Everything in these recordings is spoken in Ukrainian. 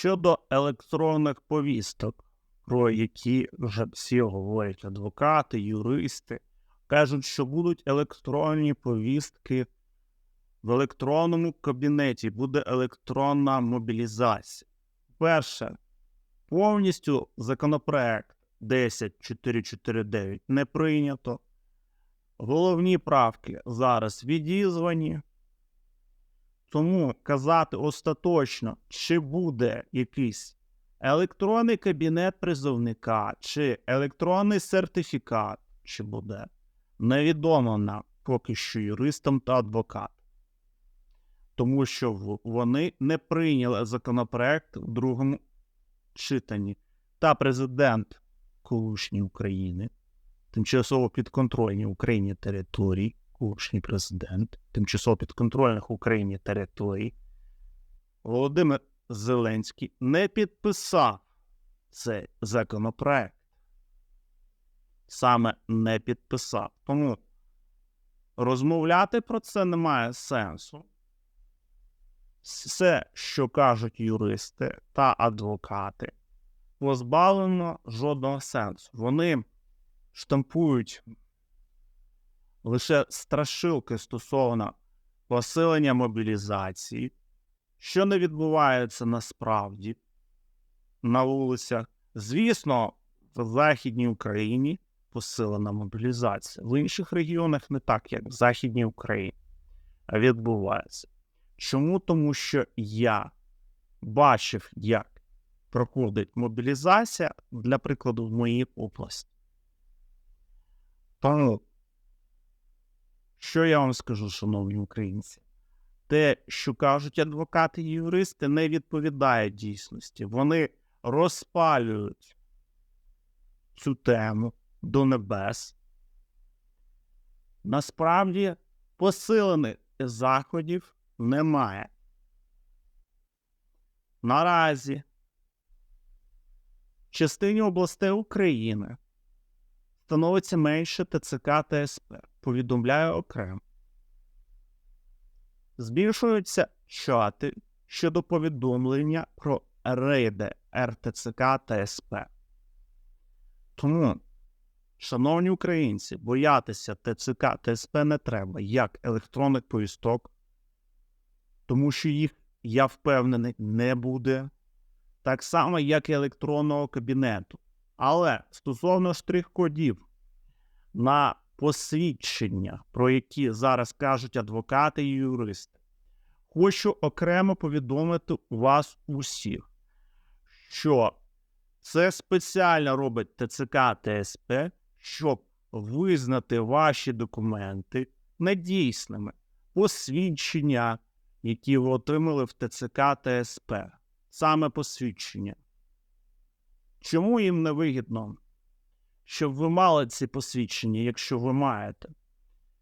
Щодо електронних повісток, про які вже всі говорять адвокати, юристи, кажуть, що будуть електронні повістки в електронному кабінеті, буде електронна мобілізація. Перше, повністю законопроект 10449 не прийнято. Головні правки зараз відізвані. Тому казати остаточно, чи буде якийсь електронний кабінет призовника, чи електронний сертифікат, чи буде, невідомо нам поки що юристам та адвокатам. Тому що вони не прийняли законопроект в другому читанні. Та президент колишньої України, тимчасово підконтрольній Україні територій, колишній президент, тимчасово підконтрольних Україні територій, Володимир Зеленський не підписав цей законопроект. Саме не підписав. Тому розмовляти про це немає сенсу. Все, що кажуть юристи та адвокати, позбавлено жодного сенсу. Вони штампують лише страшилки стосовно посилення мобілізації, що не відбувається насправді на вулицях. Звісно, в Західній Україні посилена мобілізація. В інших регіонах не так, як в Західній Україні відбувається. Чому? Тому що я бачив, як проходить мобілізація, для прикладу, в моїй області. Тому, що я вам скажу, шановні українці? Те, що кажуть адвокати і юристи, не відповідає дійсності. Вони розпалюють цю тему до небес. Насправді, посилених заходів немає. Наразі в частині областей України становиться менше ТЦК та СП, повідомляю окремо. Збільшуються чати щодо повідомлення про рейди РТЦК та СП. Тому, шановні українці, боятися ТЦК та СП не треба як електронних повісток, тому що їх, я впевнений, не буде. Так само, як і електронного кабінету. Але стосовно штрих-кодів на посвідчення, про які зараз кажуть адвокати і юристи, хочу окремо повідомити вас усіх, що це спеціально робить ТЦК та СП, щоб визнати ваші документи недійсними, посвідчення, які ви отримали в ТЦК та СП, саме посвідчення. Чому їм не вигідно, щоб ви мали ці посвідчення, якщо ви маєте,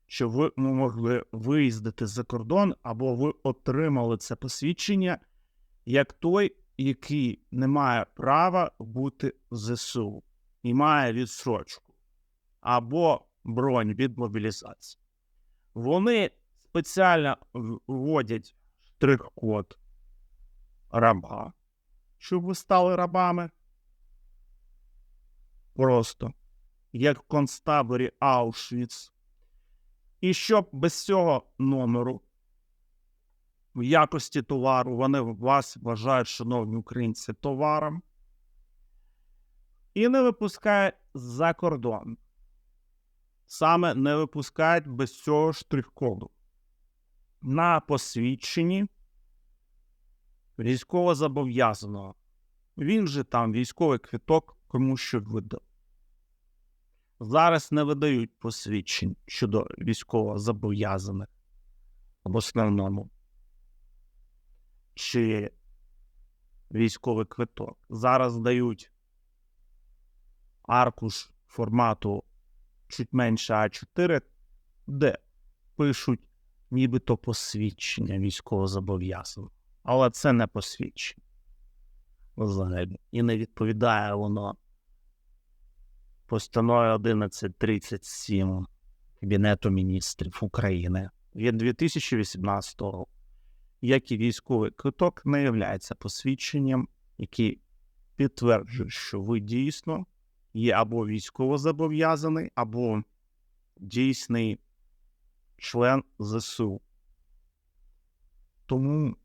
щоб ви могли виїздити за кордон, або ви отримали це посвідчення як той, який не має права бути в ЗСУ і має відсрочку або бронь від мобілізації. Вони спеціально вводять штрих-код раба, щоб ви стали рабами. Просто як в концтаборі Аушвіц. І щоб без цього номеру в якості товару вони вас вважають, шановні українці, товаром і не випускають за кордон. Саме не випускають без цього штрих-коду. На посвідченні військовозобов'язаного. Він же там військовий квиток кому що видав. Зараз не видають посвідчень щодо військовозобов'язаних в основному чи військовий квиток. Зараз дають аркуш формату чуть менше А4, де пишуть нібито посвідчення військовозобов'язаних. Але це не посвідчення. Взагалі. І не відповідає воно постанові 1137 Кабінету міністрів України від 2018 року, як і військовий квиток не є посвідченням який підтверджує, що ви дійсно є або військово зобов'язаний, або дійсний член ЗСУ. Тому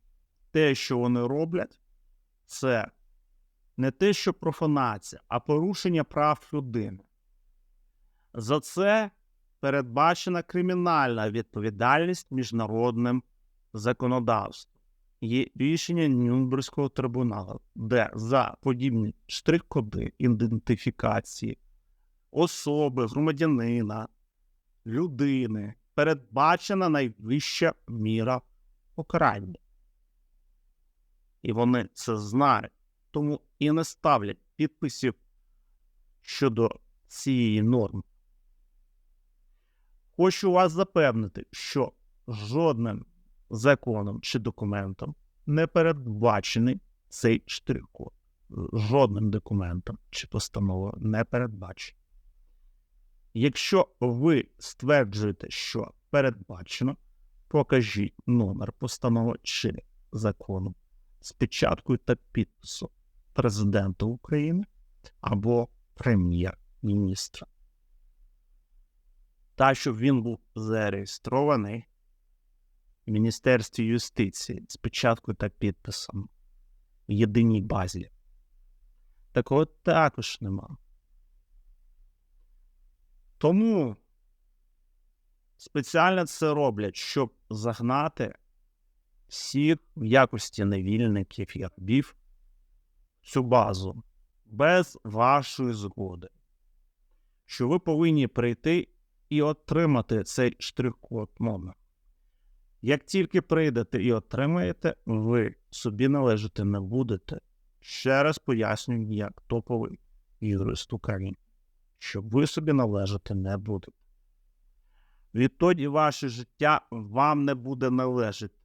те, що вони роблять, це не те, що профанація, а порушення прав людини. За це передбачена кримінальна відповідальність міжнародним законодавством. Є рішення Нюрнберзького трибуналу, де за подібні штрих-коди ідентифікації особи, громадянина, людини передбачена найвища міра покарання. І вони це знають, тому і не ставлять підписів щодо цієї норми. Хочу вас запевнити, що жодним законом чи документом не передбачений цей штрих-код. Жодним документом чи постановою не передбачений. Якщо ви стверджуєте, що передбачено, покажіть номер постанови чи закону з печаткою та підписом президента України або прем'єр-міністра. Та, щоб він був зареєстрований в Міністерстві юстиції з печаткою та підписом в єдиній базі. Такого також нема. Тому спеціально це роблять, щоб загнати всіх в якості невільників і рабів в цю базу без вашої згоди. Що ви повинні прийти і отримати цей штрих-код номер. Як тільки прийдете і отримаєте, ви собі належати не будете. Ще раз пояснюю, як топовий юрист України, що ви собі належати не будете. Відтоді ваше життя вам не буде належати.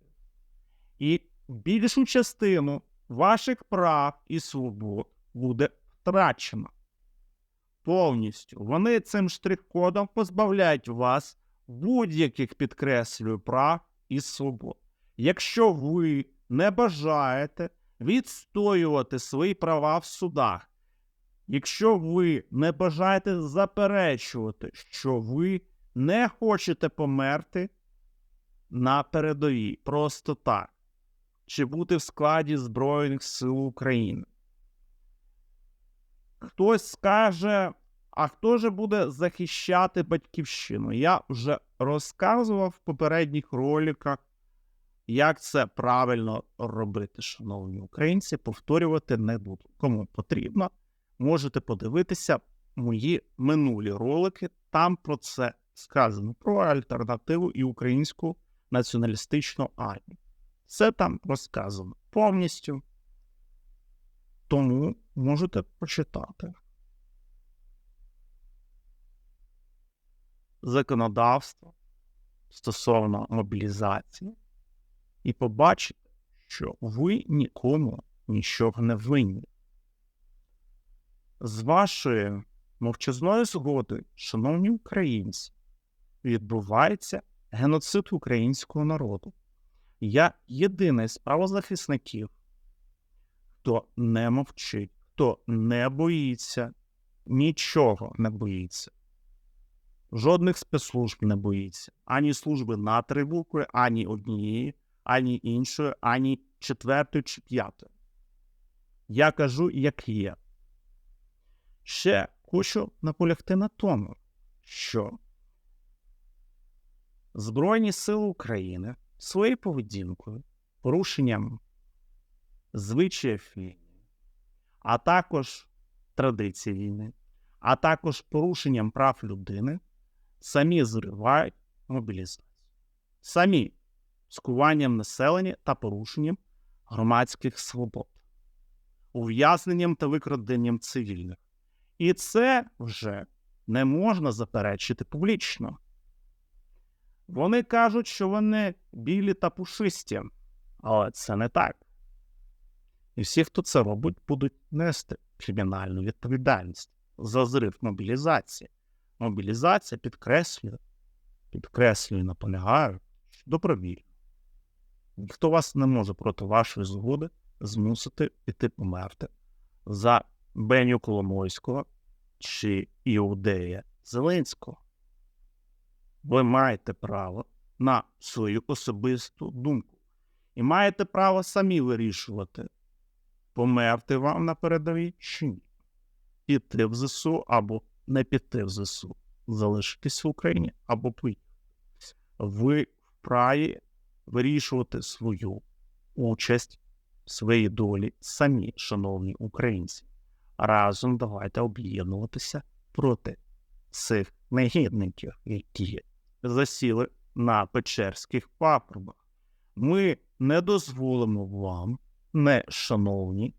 І більшу частину ваших прав і свобод буде втрачено. Повністю вони цим штрих-кодом позбавляють вас будь-яких підкреслюю прав і свобод. Якщо ви не бажаєте відстоювати свої права в судах, якщо ви не бажаєте заперечувати, що ви не хочете померти на передовій просто так, чи бути в складі Збройних сил України. Хтось скаже, а хто же буде захищати батьківщину? Я вже розказував в попередніх роликах, як це правильно робити, шановні українці. Повторювати не буду. Кому потрібно, можете подивитися мої минулі ролики. Там про це сказано: про альтернативу і українську націоналістичну армію. Це там розказано повністю. Тому можете почитати. Законодавство стосовно мобілізації і побачите, що ви нікому нічого не винні. З вашої мовчазної згоди, шановні українці, відбувається геноцид українського народу. Я єдиний з правозахисників, хто не мовчить, хто не боїться, нічого не боїться. Жодних спецслужб не боїться. Ані служби на три букви, ані однієї, ані іншої, ані четвертої чи п'ятої. Я кажу, як є. Ще хочу наполягти на тому, що Збройні Сили України своєю поведінкою, порушенням звичаїв війни, а також традицій війни, а також порушенням прав людини, самі зривають мобілізацію. Самі скуванням населення та порушенням громадських свобод, ув'язненням та викраденням цивільних. І це вже не можна заперечити публічно. Вони кажуть, що вони білі та пушисті, але це не так. І всі, хто це робить, будуть нести кримінальну відповідальність за зрив мобілізації. Мобілізація підкреслює, підкреслює, наполягаю, добровільно. Ніхто вас не може проти вашої згоди змусити піти померти за Беню Коломойського чи Іудея Зеленського. Ви маєте право на свою особисту думку і маєте право самі вирішувати, померти вам на передовій чи ні, піти в ЗСУ або не піти в ЗСУ, залишитись в Україні або поїхати. Ви вправі вирішувати свою участь в своїй долі самі, шановні українці. Разом давайте об'єднуватися проти цих негідників, які засіли на печерських папорбах. Ми не дозволимо вам, не шановні,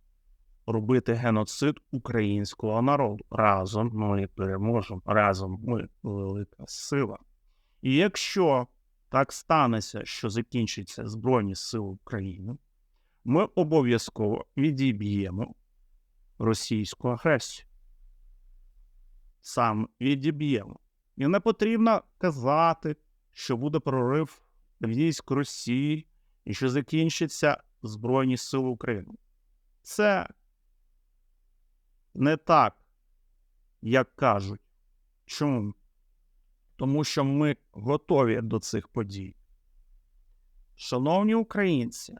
робити геноцид українського народу. Разом ми переможемо, разом ми велика сила. І якщо так станеться, що закінчаться Збройні Сили України, ми обов'язково відіб'ємо російську агресію. Саме відіб'ємо. І не потрібно казати, що буде прорив військ Росії і що закінчаться Збройні Сили України. Це не так, як кажуть. Чому? Тому що ми готові до цих подій. Шановні українці,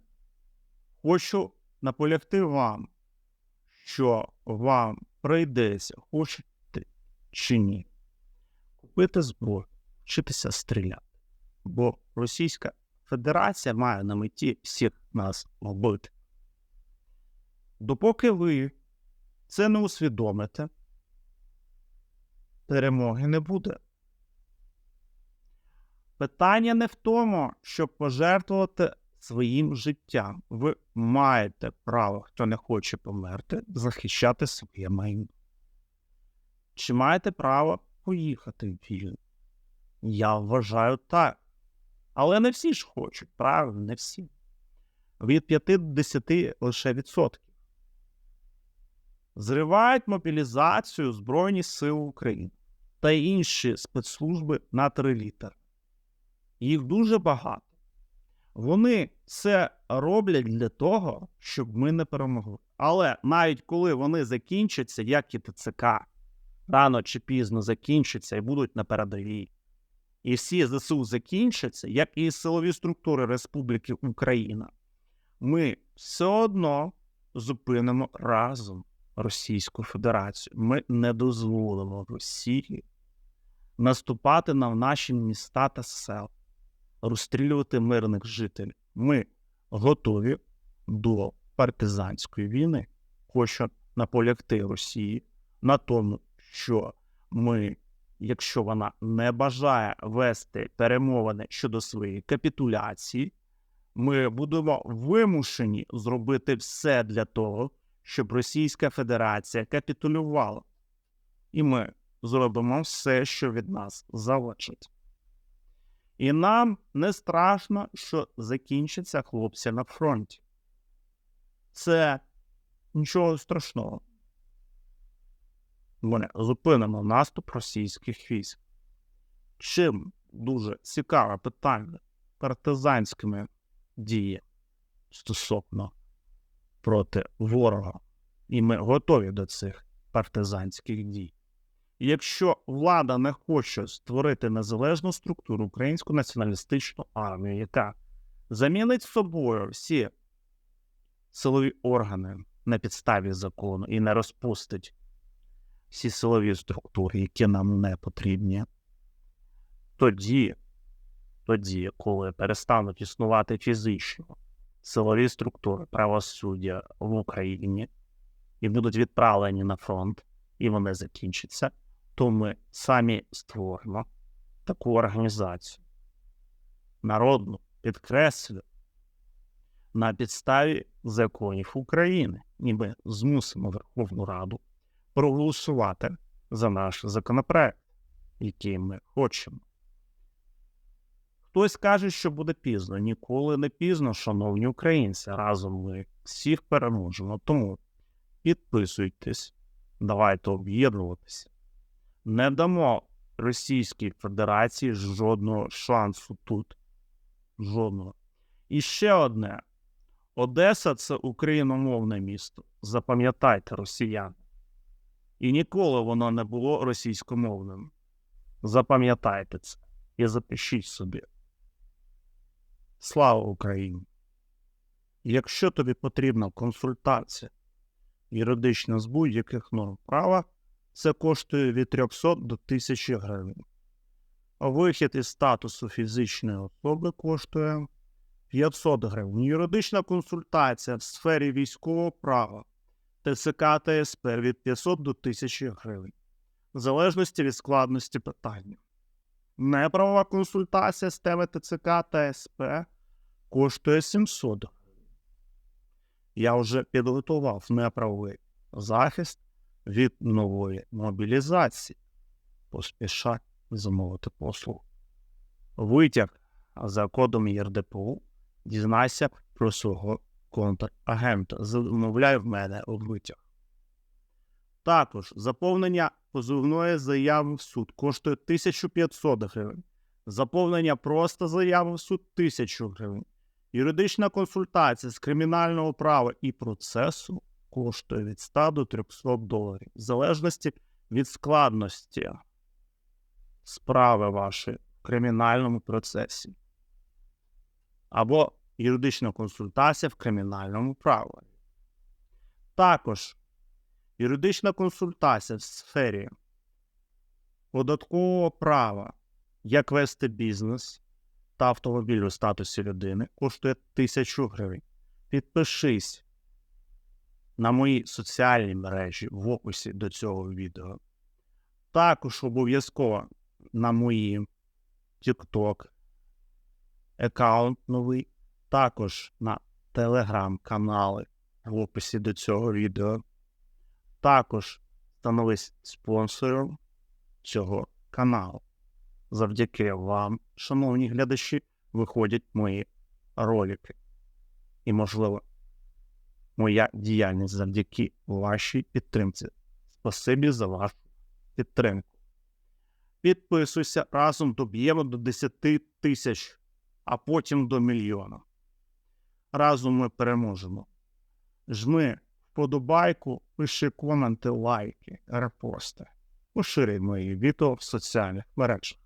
хочу наполягти вам, що вам прийдеться, хочете чи ні, купити зброю, вчитися стріляти. Бо Російська Федерація має на меті всіх нас вбити. Допоки ви це не усвідомите, перемоги не буде. Питання не в тому, щоб пожертвувати своїм життям. Ви маєте право, хто не хоче померти, захищати своє майно. Чи маєте право поїхати в вільно? Я вважаю так. Але не всі ж хочуть, правильно, не всі. Від 5 до 10 лише відсотків. Зривають мобілізацію Збройні Сили України та інші спецслужби на три літери. Їх дуже багато. Вони це роблять для того, щоб ми не перемогли. Але навіть коли вони закінчаться, як і ТЦК, рано чи пізно закінчаться і будуть на передовій, і всі ЗСУ закінчаться, як і силові структури Республіки Україна, ми все одно зупинимо разом Російську Федерацію. Ми не дозволимо Росії наступати на наші міста та села, розстрілювати мирних жителів. Ми готові до партизанської війни. Хочу наполягти Росії на тому, що ми якщо вона не бажає вести перемовини щодо своєї капітуляції, ми будемо вимушені зробити все для того, щоб Російська Федерація капітулювала. І ми зробимо все, що від нас залежить. І нам не страшно, що закінчаться хлопці на фронті. Це нічого страшного ми зупинимо наступ російських військ. Чим дуже цікаве питання партизанськими діями стосовно проти ворога, і ми готові до цих партизанських дій. якщо влада не хоче створити незалежну структуру українську націоналістичну армію, яка замінить собою всі силові органи на підставі закону і не розпустить всі силові структури, які нам не потрібні, тоді, тоді, коли перестануть існувати фізично силові структури правосуддя в Україні і будуть відправлені на фронт, і вони закінчаться, то ми самі створимо таку організацію. Народну підкреслю на підставі законів України, ніби змусимо Верховну Раду проголосувати за наш законопроект, який ми хочемо. Хтось каже, що буде пізно. Ніколи не пізно, шановні українці. Разом ми всіх переможемо. Тому підписуйтесь, давайте об'єднуватися. Не дамо Російській Федерації жодного шансу тут. Жодного. І ще одне: Одеса це україномовне місто. Запам'ятайте, росіяни. І ніколи воно не було російськомовним. Запам'ятайте це і запишіть собі. Слава Україні! Якщо тобі потрібна консультація юридична з будь-яких норм права, це коштує від 300 до 1000 гривень. Вихід із статусу фізичної особи коштує 500 гривень. Юридична консультація в сфері військового права ТЦК та СП від 500 до 1000 гривень, в залежності від складності питання. Неправова консультація з теми ТЦК та СП коштує 700 гривень. Я вже підготував неправовий захист від нової мобілізації. Поспішай замовити послугу. Витяг за кодом ЄРДПУ дізнайся про свого контрагента. Замовляй в мене витяг. Також заповнення позовної заяви в суд коштує 1500 гривень. Заповнення просто заяви в суд 1000 гривень. Юридична консультація з кримінального права і процесу коштує від 100 до 300 доларів, в залежності від складності справи вашої в кримінальному процесі. Або юридична консультація в кримінальному праві. Також юридична консультація в сфері податкового права, як вести бізнес та автомобіль у статусі людини коштує 1000 гривень. Підпишись на мої соціальні мережі в описі до цього відео. Також обов'язково на мої TikTok аккаунт новий, також на телеграм-канали в описі до цього відео. Також становись спонсором цього каналу. Завдяки вам, шановні глядачі, виходять мої ролики. І, можливо, моя діяльність завдяки вашій підтримці. Спасибі за вашу підтримку. Підписуйся разом доб'ємо до 10 тисяч, а потім до мільйона. Разом ми переможемо. Жми вподобайку, пиши коменти, лайки, репости. Поширюй мої відео в соціальних мережах.